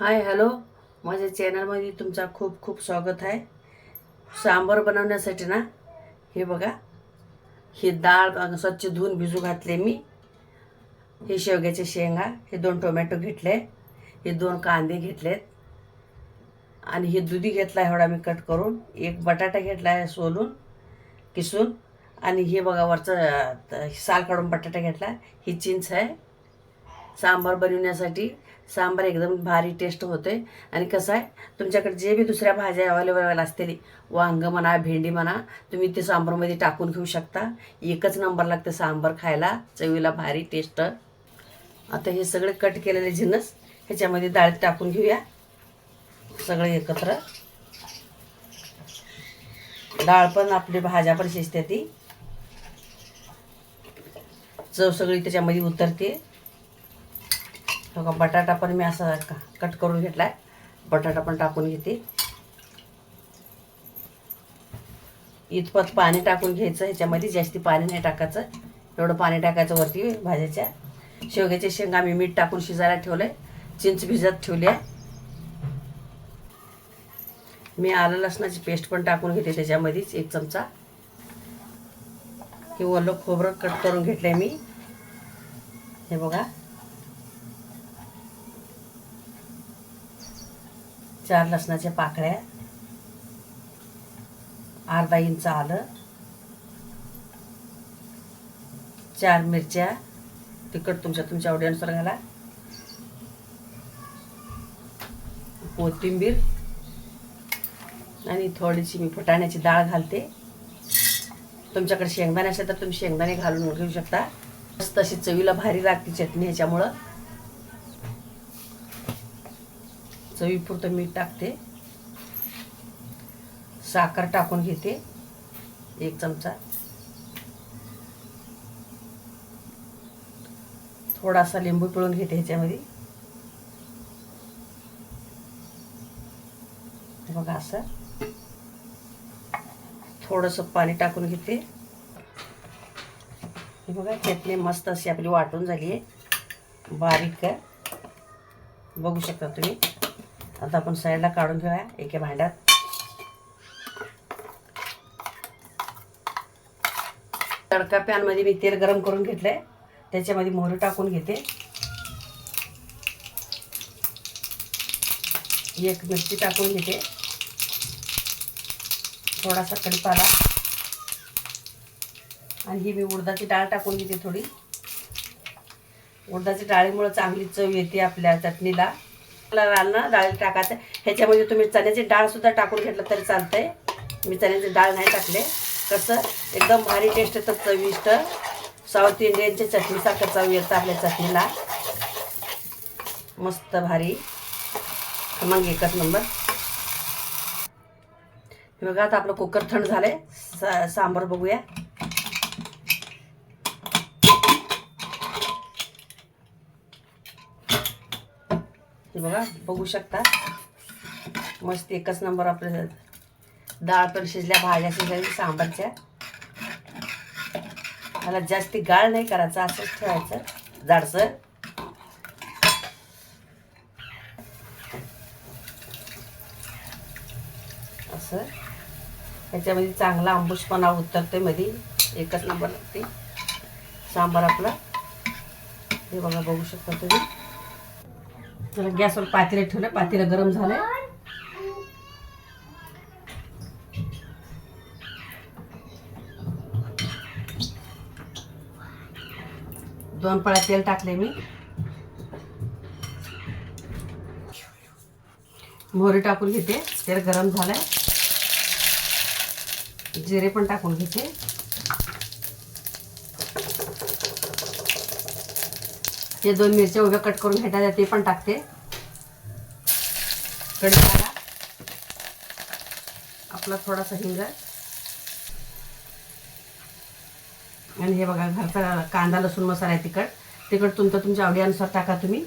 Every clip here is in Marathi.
Hi hello. माझ्या चॅनलमध्ये तुमचा खूप खूप स्वागत आहे. सांबार बनवण्यासाठी ना हे बघा. ही डाळ स्वच्छ धुवून भिजू घातले मी. हे शेवग्याचे शेंगा हे दोन टोमॅटो घेतले. हे दोन कांदे घेतलेत. आणि हे दुधी घेतला एवढा मी कट करून. एक बटाटा घेतला आहे सोलून किसून. आणि हे बघा वरचं त- साल काढून बटाटा घेतला. ही चिंच आहे. सांबार बनवण्यासाठी सांबार एकदम भारी टेस्ट होते आणि कसं आहे तुमच्याकडे जे बी दुसऱ्या भाज्या अवेलेबल असतील वांग म्हणा भेंडी म्हणा तुम्ही ते सांबारमध्ये टाकून घेऊ शकता. एकच नंबर लागते सांबार खायला चवीला भारी टेस्ट आता हे सगळे कट केलेले जिन्नस ह्याच्यामध्ये डाळीत टाकून घेऊया. सगळे एकत्र. डाळ पण आपली भाज्या पण शिजते ती. चव सगळी त्याच्यामध्ये उतरते. बघा बटाटा पण मी असा कट करून घेतलाय. बटाटा पण टाकून घेते. इतपत पाणी टाकून घ्यायचं ह्याच्यामध्ये जास्ती पाणी नाही टाकायचं. एवढं पाणी टाकायचं वरती भाज्याच्या. शेवग्याच्या शेंगा मी मीठ टाकून शिजायला ठेवलं आहे चिंच भिजत ठेवली आहे मी आलं लसणाची पेस्ट पण टाकून घेते त्याच्यामध्येच एक चमचा. हे ओलं खोबरं कट करून घेतलंय मी. हे बघा. चार लसणाच्या पाकळ्या अर्धा इंच आलं चार मिरच्या तिखट तुमच्या तुमच्या आवडीनुसार घाला. कोथिंबीर आणि थोडीशी मी फुटाण्याची डाळ घालते. तुमच्याकडे शेंगदाणे असेल तर तुम्ही शेंगदाणे घालून घेऊ शकता. तशी चवीला भारी लागते चटणी ह्याच्यामुळं. चवीपुरतं मीठ टाकते. साखर टाकून घेते एक चमचा. थोडासा लिंबू पिळून घेते ह्याच्यामध्ये. बघा असं. थोडंसं पाणी टाकून घेते. हे बघा चटणी मस्त अशी आपली वाटून झाली आहे बारीक. बघू शकता तुम्ही. आता आपण साईडला काढून घेऊया एका भांड्यात. तडका पॅनमध्ये मी तेल गरम करून घेतलंय त्याच्यामध्ये मोहरी टाकून घेते. एक मिरची टाकून घेते. थोडासा कडीपाला आणि ही मी उडदाची डाळ टाकून घेते थोडी. उडदाची डाळीमुळे चांगली चव येते आपल्या चटणीला. लाल ना डाळी टाकायचं. ह्याच्यामध्ये तुम्ही चण्याची डाळ सुद्धा टाकून घेतलं तरी चालतंय. मी चण्याची डाळ नाही टाकले. कसं? एकदम भारी टेस्ट येतं चविष्ट. साऊथ इंडियनच्या चटणीसारखं चव येतं आपल्या चटणीला. मस्त भारी. मग एकच नंबर बघा आता आपलं कुकर थंड झालंय. सा सांबार बघूया. बघा बघू शकता. मस्त एकच नंबर आपलं डाळ पण शिजल्या भाज्या शिजल्या सांबारच्या. मला जास्ती गाळ नाही करायचं असंच ठेवायचं जाडसर. असं. त्याच्यामध्ये चांगला आंबूसपणा उतरते मध्ये एकच नंबर लागते सांबार आपला. हे बघा बघू शकता तुम्ही. चला गॅसवर पातेलं ठेवलं पातेलं गरम झालंय. दोन पळा तेल टाकले मी. मोहरी टाकून घेते तेल गरम झालंय. जिरे पण टाकून घेते. हे दोन मिरच्या उभ्या कट करून घेतात ते पण टाकते. कढीपत्ता आपला थोडासा हिंग. आणि हे बघा घरचा कांदा लसूण मसाला आहे तिखट. तिखट तुमचं तुमच्या आवडीनुसार टाका तुम्ही.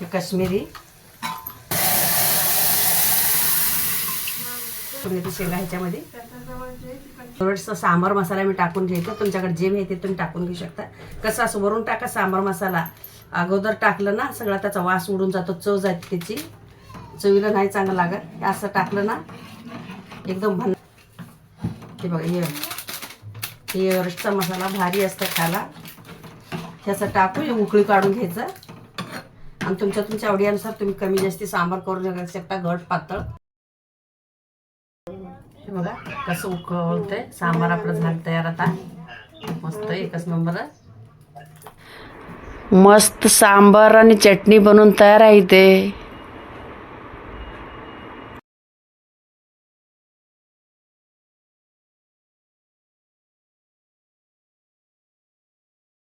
हे काश्मीरी शेंगा ह्याच्यामध्ये. थोडंसं सांबार मसाला मी टाकून घ्यायचं तुमच्याकडे जे आहे ते तुम्ही टाकून घेऊ शकता. कसं असं वरून टाका सांबार मसाला. अगोदर टाकलं ना सगळा त्याचा वास उडून जातो चव जाते त्याची. चवीला नाही चांगलं लागत. हे असं टाकलं ना एकदम भन हे बघा हे हे एव्हरेस्टचा मसाला भारी असतं खायला. ह्याचं टाकू उकळी काढून घ्यायचं. आणि तुमच्या तुमच्या आवडीनुसार तुम्ही कमी जास्ती सांबार करू शकता. घट पातळ. बघा कसं उकळतंय. सांबार आपलं झाड तयार आता. मस्त एकच नंबर. मस्त सांबार आणि चटणी बनवून तयार आहे ते